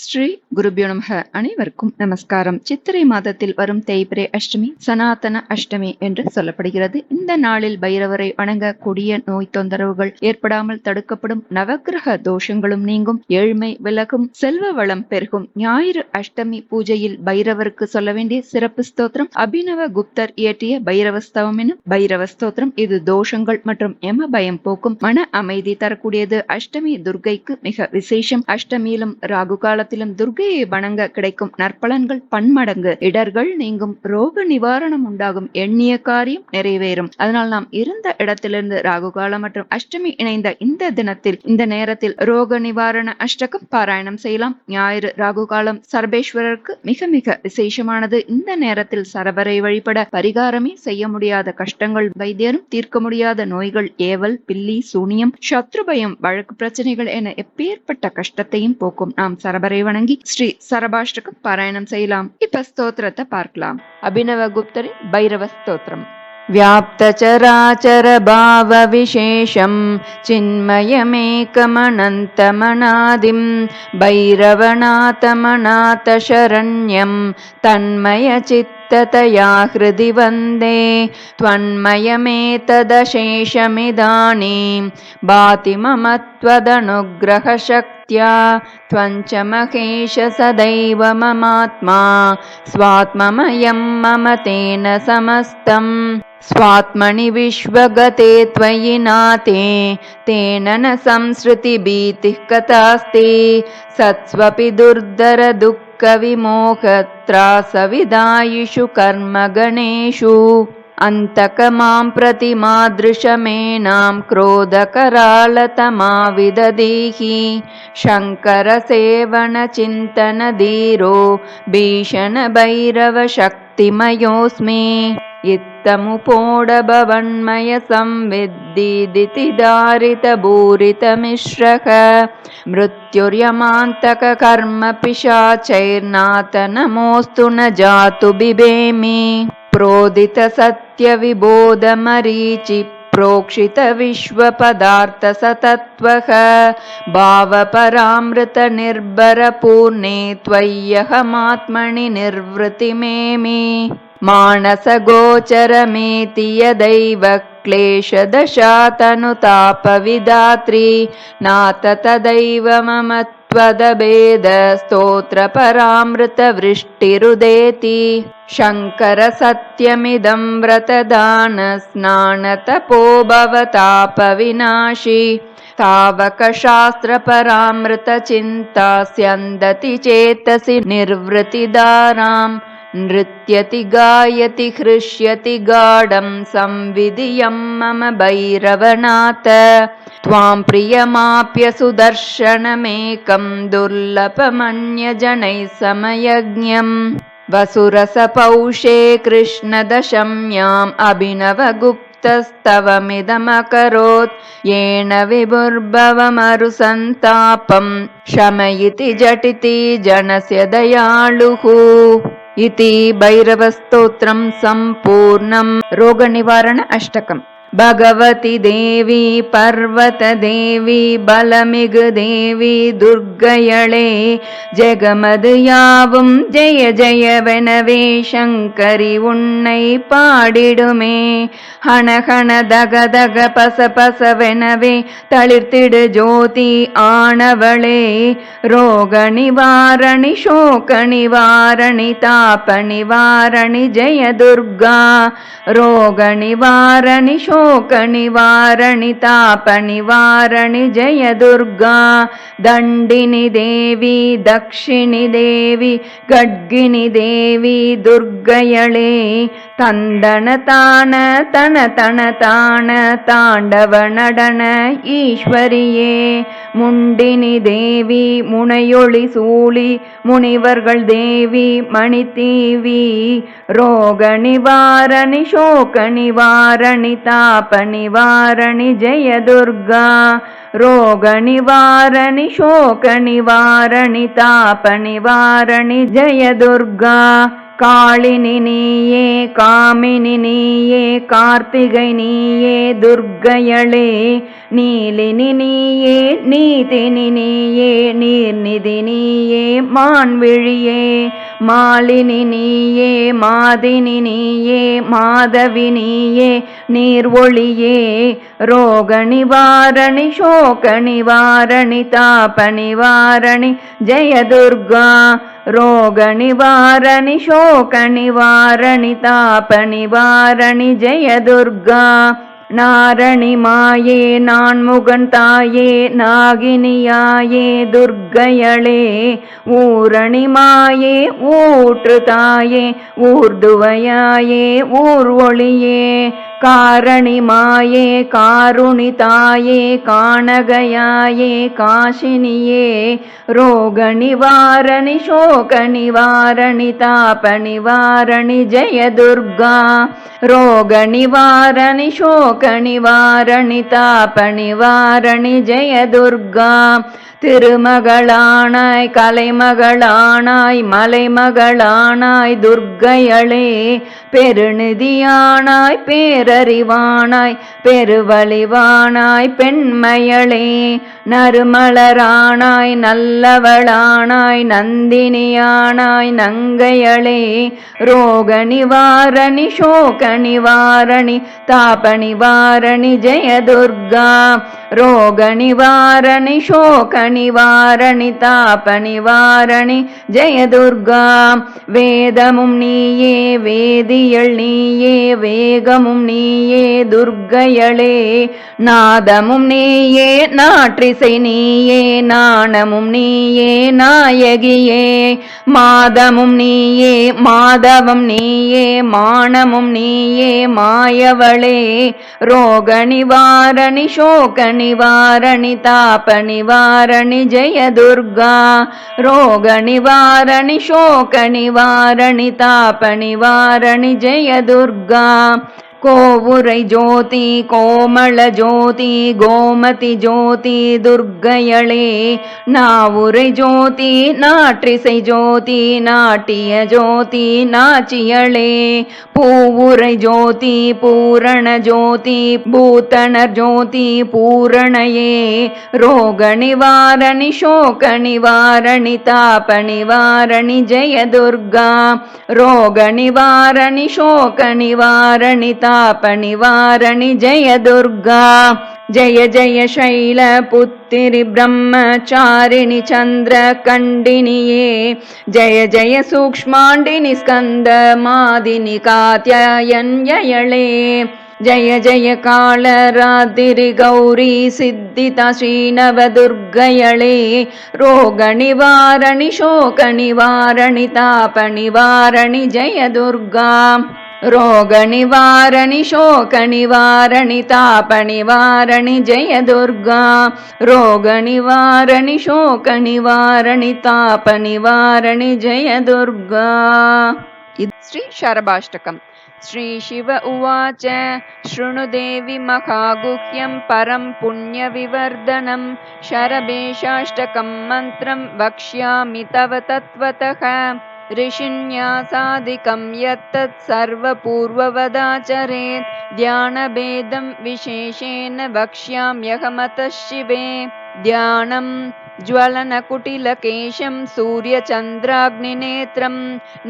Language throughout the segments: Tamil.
ஸ்ரீ குருபியோ நமக அனைவருக்கும் நமஸ்காரம். சித்திரை மாதத்தில் வரும் தேய்பிரே அஷ்டமி சனாதன அஷ்டமி என்று சொல்லப்படுகிறது. இந்த நாளில் பைரவரை வணங்க கொடிய நோய் தொந்தரவுகள் ஏற்படாமல் தடுக்கப்படும் நவக்கிரக தோஷங்களும் நீங்கும். ஏழ்மை விலகும் செல்வ வளம் பெருகும். ஞாயிறு அஷ்டமி பூஜையில் பைரவருக்கு சொல்ல வேண்டிய சிறப்பு ஸ்தோத்திரம் அபினவ குப்தர் இயற்றிய பைரவஸ்தவம் எனும் பைரவ ஸ்தோத்திரம் இது தோஷங்கள் மற்றும் எம பயம் போக்கும் மன அமைதி தரக்கூடியது. அஷ்டமி துர்க்கைக்கு மிக விசேஷம். அஷ்டமியிலும் ராகு காலத்திலும் துர்கையை வணங்க கிடைக்கும் நற்பலன்கள் பன்மடங்கு. இடர்கள் நீங்கும் ரோக நிவாரணம் உண்டாகும். எண்ணிய காரியம் நிறைவேறும். அதனால் நாம் இருந்த இடத்திலிருந்து ராகு காலம் மற்றும் அஷ்டமி இணைந்த இந்த தினத்தில் இந்த நேரத்தில் ரோக நிவாரண அஷ்டகம் பாராயணம் செய்யலாம். ஞாயிறு ராகு காலம் சர்பேஸ்வரருக்கு மிக மிக விசேஷமானது. இந்த நேரத்தில் சரபரை வழிபட பரிகாரமே செய்ய முடியாத கஷ்டங்கள் வைத்தியரும் தீர்க்க முடியாத நோய்கள் ஏவல் பில்லி சூனியம் சத்ரு பயம் வழக்கு பிரச்சனைகள் என எப்பேற்பட்ட கஷ்டத்தையும் போக்கும். நாம் சரபரை வணங்கி ஸ்ரீ சரபாஷ்டகம் பாராயணம் செய்யலாம் இப்ப ஸ்தோத்திரத்தை பார்க்கலாம் அபினவ குப்தரின் பைரவ ஸ்தோத்திரம் व्याप्तचराचरभावविशेषं चिन्मयमेकमनन्तमनादिं भैरवनाथमनाथशरण्यं तन्मयचित्ततया हृदि वन्दे त्वन्मयमेतदशेषमिदानीं भाति मम त्वदनुग्रहशक्त्या त्वञ्च महेश सदैव ममात्मा स्वात्ममयं मम तेन समस्तम् स्वात्मनि विश्वगते त्वयि नाते तेन न संसृतिभीतिः कथास्ति सत्स्वपि कविमोहत्रासविदायिषु कर्मगणेषु अन्तकमां प्रतिमादृशमेनां क्रोधकरालतमाविदधीहि शङ्करसेवनचिन्तनधीरो भीषणभैरवशक्तिमयोऽस्मि। इत्थमुपोडभवन्मय संविद्दिदितिदारितभूरितमिश्रः मृत्युर्यमान्तककर्म पिशाचैर्नाथ नमोऽस्तु न जातु बिभेमि। प्रोदितसत्यविबोधमरीचि प्रोक्षितविश्वपदार्थसतत्त्वः भावपरामृतनिर्भरपूर्णे त्वय्यहमात्मनि निर्वृतिमेमि मानसगोचरमेति यदैव क्लेशदशातनुतापविदात्री नाथ तदैव मम त्वदभेदस्तोत्रपरामृतवृष्टिरुदेति शङ्कर सत्यमिदं व्रतदानस्नानतपो भवतापविनाशि तावकशास्त्रपरामृतचिन्ता स्यन्दति चेतसि निर्वृतिदाराम् नृत्यति गायति हृष्यति गाढं संविधियं मम भैरवनाथ। त्वां प्रियमाप्य सुदर्शनमेकं दुर्लभमन्यजनैः समयज्ञम् वसुरसपौषे कृष्णदशम्याम् अभिनवगुप्तस्तवमिदमकरोत्। येन विभुर्भवमरुसन्तापं शमयिति झटिति जनस्य दयालुः इति भैरवस्तोत्रं सम्पूर्णं रोगनिवारण अष्टकम् भगवति देवी पर्वतदेवी बलमिगुदेवी दुर्गयळे जगमदु यावुं जय जयवनवे शङ्करि उन्नै पाडिडुमे हण हण दग दग पस पसवनवे तळिर्तिडु ज्योति आणवळे रोगनिवारणि शोकनिवारणि तापनिवारणि जय दुर्गा रोगनिवारणि शो ரோக நிவாரணி शोक निवारणि ताप निवारणि जय दुर्गा दण्डिनि देवी दक्षिणि देवी गड्गिनि देवी दुर्गयळे தந்தன தான தன தன தான தாண்டவ நடன ஈஸ்வரியே முண்டினி தேவி முனையொளி சூழி முனிவர்கள் தேவி மணித்தீவி ரோக நிவாரணி சோக நிவாரணி தாப पनिवारण जयदुर्गा रोगनिवारणि शोकनिवारणि तापनिवारणणि जयदुर्गा காளினி நீயே காமினி நீயே கார்த்திகை நீயே துர்க்கையளே நீலினி நீயே நீதினி நீயே நீர்நிதி நீயே மான்விழியே மாலினி நீயே மாதினி நீயே மாதவி நீயே நீர் ஒளியே ரோக நிவாரணி சோக நிவாரணி தாப நிவாரணி ஜெயதுர்கா துர்கா ரோக நிவாரணி சோக நிவாரணி நாரணி மாயே நான்முகன் தாயே நாகினியாயே துர்க்கையளே. ஊரணி மாயே ஊற்று தாயே ஊர்துவையாயே ஊர் காரணி மாயே காருணி தாயே காணகையாயே காஷினியே ரோக நிவாரணி சோக நிவாரணி தாப நிவாரணி ஜெய துர்கா ரோக நிவாரணி சோக நிவாரணி தாப நிவாரணி ஜெய துர்கா திருமகளானாய் கலைமகளானாய் மலைமகளானாய் துர்க்கையளே பெருநிதியானாய் பேரறிவானாய் பெருவழிவானாய் பெண்மையளே நறுமலரானாய் நல்லவளானாய் நந்தினியானாய் நங்கையளே ரோக நிவாரணி சோக நிவாரணி தாப நிவாரணி ஜெயதுர்கா ரோக நிவாரணி சோக நிவாரணி தாப நிவாரணி ஜெய துர்கா வேதமும் நீயே வேதியள் நீயே வேகமும் நீயே துர்கையளே நாதமும் நீயே நாற்றிசை நீயே நாணமும் நீயே நாயகியே மாதமும் நீயே மாதவம் நீயே மானமும் நீயே மாயவளே ரோக நிவாரணி சோக நிவாரணி தாப நிவாரணி ஜெய துர்கா ரோக நிவாரணி சோக நிவாரணி தாப நிவாரணி ஜெய துர்கா கோவுரை ஜோதி கோமள ஜோதி கோமதி ஜோதி துர்கயளே நாவுரை ஜோதி நாற்றிசை ஜோதி நாட்டிய ஜோதி நாச்சியளே. பூவுரை ஜோதி பூரண ஜோதி பூத்தணர் ஜோதி பூரணையே. ரோக நிவாரணி சோக நிவாரணி தாப நிவாரணி ஜெய துர்கா ரோக நிவாரணி சோக நிவாரணி தா तापनिवारणि जय दुर्गा जय जय शैलपुत्तिरि ब्रह्मचारिणि चन्द्रकण्डिनिये जय जय सूक्ष्माण्डिनि स्कन्दमादिनि कात्यायन्ययळे जय जय कालरादिरि गौरी सिद्धिता श्रीनवदुर्गयळे रोगनिवारणि शोकनिवारणि तापनिवारणि जय दुर्गा रोगनिवारणि शोकनिवारणि तापनिवारणि जय दुर्गा रोगनिवारणि शोकनिवारणि तापनिवारणि जय इति श्रीशरभाष्टकं श्रीशिव उवाच। शृणु देवि महागुह्यं परं पुण्यविवर्धनं। शरभेशाष्टकं मन्त्रं वक्ष्यामि तव तत्त्वतः। ऋषिन्यासादिकं यत्तत् सर्वपूर्ववदाचरेत्। ध्यानभेदं विशेषेण वक्ष्याम्यहमतः शिवे ध्यानं ज्वलनकुटिलकेशं सूर्यचन्द्राग्निनेत्रं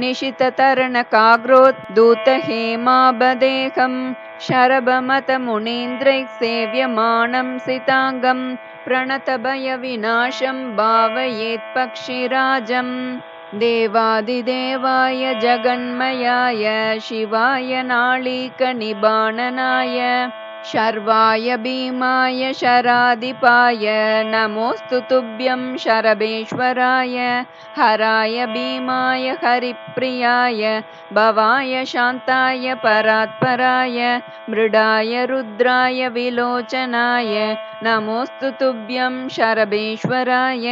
निशिततरणकाग्रोद्धूतहेमाबदेहं शरभमतमुनीन्द्रैः सेव्यमानं सिताङ्गं प्रणतभयविनाशं भावयेत् पक्षिराजम् देवादिदेवाय जगन्मयाय शिवाय नाळीकनिबाणनाय शर्वाय भीमाय शराधिपाय नमोऽस्तु तुभ्यं शरभेश्वराय हराय भीमाय हरिप्रियाय भवाय शान्ताय परात्पराय मृडाय रुद्राय विलोचनाय नमोऽस्तु तुभ्यं शरभेश्वराय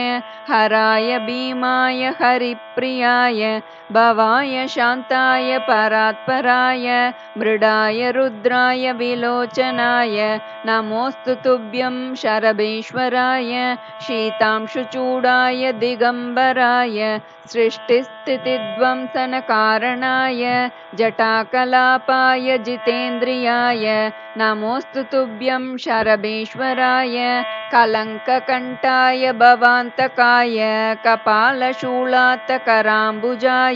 हराय भीमाय हरिप्रियाय भवाय शान्ताय परात्पराय मृडाय रुद्राय विलोचनाय नमोऽस्तु तुभ्यं शरभेश्वराय शीतांशुचूडाय दिगम्बराय सृष्टिस्थितिध्वंसनकारणाय जटाकलापाय जितेन्द्रियाय नमोऽस्तु तुभ्यं शरभेश्वराय कलङ्ककण्ठाय भवान्तकाय कपालशूलात्तकराम्बुजाय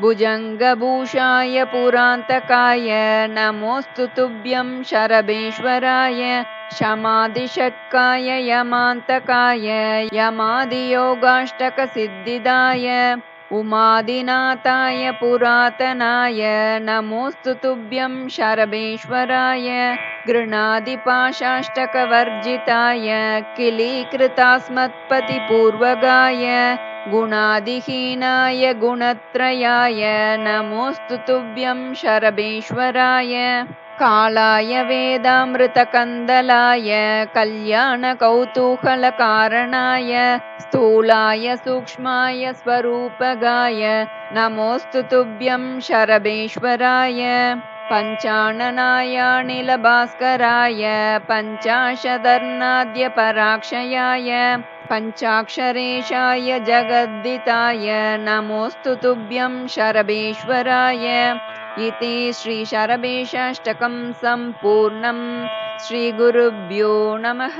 भुजङ्गभूषाय पुरान्तकाय नमोऽस्तु तुभ्यं शरभेश्वराय शमादिषट्काय यमान्तकाय यमादियोगाष्टकसिद्धिदाय उमादिनाथाय पुरातनाय नमोऽस्तु तुभ्यं शरभेश्वराय गृणादिपाशाष्टकवर्जिताय किलीकृतास्मत्पतिपूर्वगाय गुणादिहीनाय गुणत्रयाय नमोऽस्तु तुभ्यं शरभेश्वराय। कालाय वेदामृतकन्दलाय कल्याणकौतूहलकारणाय स्थूलाय सूक्ष्माय स्वरूपगाय नमोऽस्तु तुभ्यं शरभेश्वराय पञ्चाणनायानिलभास्कराय पञ्चाशदर्णाद्यपराक्षयाय पञ्चाक्षरेशाय जगद्दिताय नमोऽस्तु तुभ्यं शरभेश्वराय। इति श्रीशरभेशाष्टकं सम्पूर्णं श्रीगुरुभ्यो नमः